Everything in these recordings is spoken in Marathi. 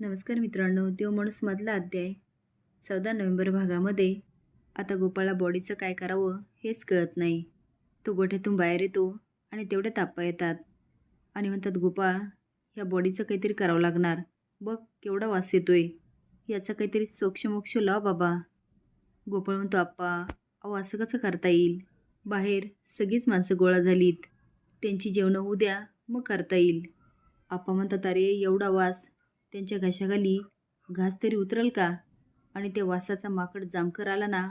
नमस्कार मित्रांनो देव माणूसमधला अध्याय. चौदा नोव्हेंबर भागामध्ये आता गोपाळला बॉडीचं काय करावं हेच कळत नाही. तो गोठ्यातून बाहेर येतो आणि तेवढ्या तापा येतात. आणि म्हणतात गोपाळ ह्या बॉडीचं काहीतरी करावं लागणार. बघ केवढा वास येतोय. याचा काहीतरी सोक्षमोक्ष लाव बाबा. गोपाळ म्हणतो आप्पा अहो असं कसं करता येईल? बाहेर सगळीच माणसं गोळा झालीत. त्यांची जेवणं उद्या मग करता येईल. आप्पा म्हणतात अरे एवढा वास. त्यांच्या घशाखाली घास तरी उतरल का? आणि त्या वासाचा माकड जामकर आला ना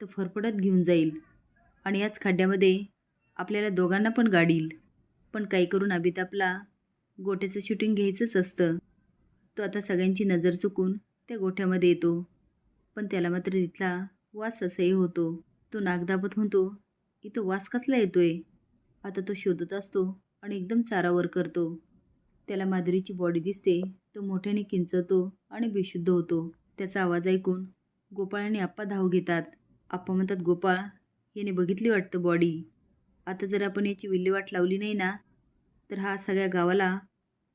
तर फरफडत घेऊन जाईल. आणि याच खड्ड्यामध्ये आपल्याला दोघांना पण गाडील. पण काही करून अभितापला गोट्याचं शूटिंग घ्यायचंच असतं. तो आता सगळ्यांची नजर चुकून त्या गोठ्यामध्ये येतो. पण त्याला मात्र तिथला वास असंही होतो. तो नाक दाबत म्हणतो इथं वास कसला येतोय? आता तो शोधत असतो आणि एकदम सारावर करतो. त्याला माधुरीची बॉडी दिसते तो मोठ्याने किंचतो आणि बेशुद्ध होतो. त्याचा आवाज ऐकून गोपाळ आणि आप्पा धाव घेतात. आप्पा म्हणतात गोपाळ याने बघितली वाटतं बॉडी आता जर आपण याची विल्हेवाट लावली नाही ना तर हा सगळ्या गावाला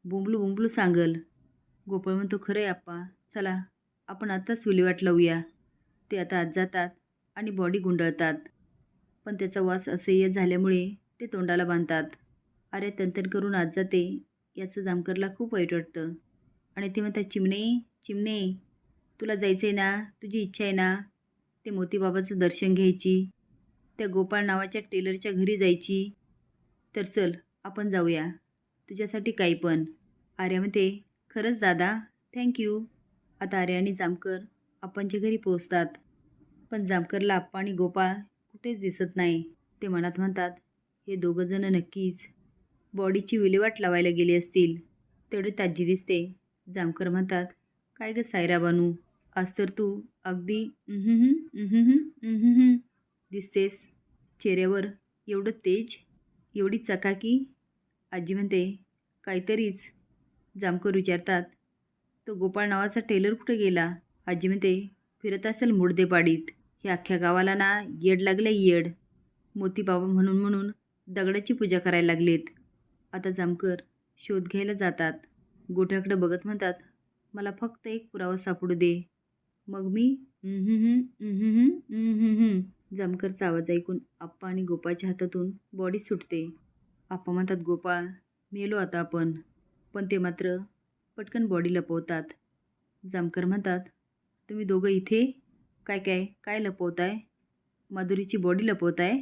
बुंबलू बुंबलू सांगल. गोपाळ म्हणतो खरं आहे आप्पा चला आपण आत्ताच विल्हेवाट लावूया. ते आता आत जातात आणि बॉडी गुंडळतात. पण त्याचा वास असह्य झाल्यामुळे ते तोंडाला बांधतात. अरे तंतन करून आत जाते याचं जामकरला खूप वाईट वाटतं. आणि ते म्हणतात चिमणे चिमणे तुला जायचं आहे ना? तुझी इच्छा आहे ना? ते मोतीबाबाचं दर्शन घ्यायची त्या गोपाळ नावाच्या टेलरच्या घरी जायची. तर चल आपण जाऊया. तुझ्यासाठी काही पण. आर्या म्हणते खरंच दादा थँक्यू आता आर्या आणि जामकर आप्पांच्या घरी पोचतात पण जामकरला आप्पा आणि गोपाळ कुठेच दिसत नाही. ते मनात म्हणतात हे दोघंजणं नक्कीच बॉडीची विल्हेवाट लावायला गेली असतील तेवढी ताजी दिसते. जामकर म्हणतात काय गं सायरा बानू आज तर तू अगदी दिसतेस. चेहऱ्यावर एवढं तेज एवढी चकाकी. आजी म्हणते काहीतरीच. जामकर विचारतात तो गोपाळ नावाचा टेलर कुठे गेला? आजी म्हणते फिरत असेल मुडदेपाडीत हे अख्ख्या गावाला ना येड लागलं येड. मोतीबाबा म्हणून म्हणून दगडाची पूजा करायला लागलेत. आता जामकर शोध घ्यायला जातात. गोठ्याकडे बघत म्हणतात मला फक्त एक पुरावा सापडू दे. मग मी जामकरचा आवाज ऐकून आप्पा आणि गोपाळच्या हातातून बॉडी सुटते. आप्पा म्हणतात गोपाळ मेलो आता आपण. पण ते मात्र पटकन बॉडी लपवतात. जामकर म्हणतात तुम्ही दोघं इथे? काय काय काय लपवताय? माधुरीची बॉडी लपवताय?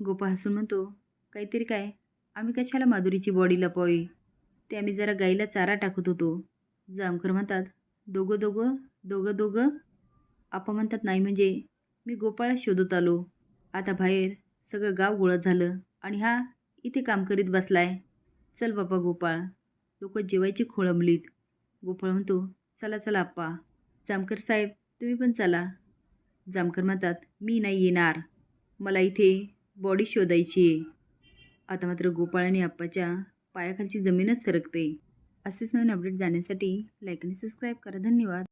गोपाळ हसून म्हणतो काहीतरी काय आम्ही कशाला माधुरीची बॉडी लपवावी? ते आम्ही जरा गाईला चारा टाकत होतो. जामकर म्हणतात दोघं दोघं दोघं दोघं? आपा म्हणतात नाही म्हणजे मी गोपाळा शोधत आलो. आता बाहेर सगळं गाव गोळा झालं आणि हा इथे काम करीत बसलाय. चल बापा गोपाळ. लोक जेवायची खोळंबलीत गोपाळ म्हणतो चला चला आप्पा. जामकर साहेब तुम्ही पण चला. जामकर म्हणतात मी नाही येणार. मला इथे बॉडी शोधायची आहे. आता मात्र गोपाळ आणि आप्पाच्या पायाखालची जमीनच सरकते. असेच नवीन अपडेट जाण्यासाठी लाईक आणि सबस्क्राईब करा. धन्यवाद.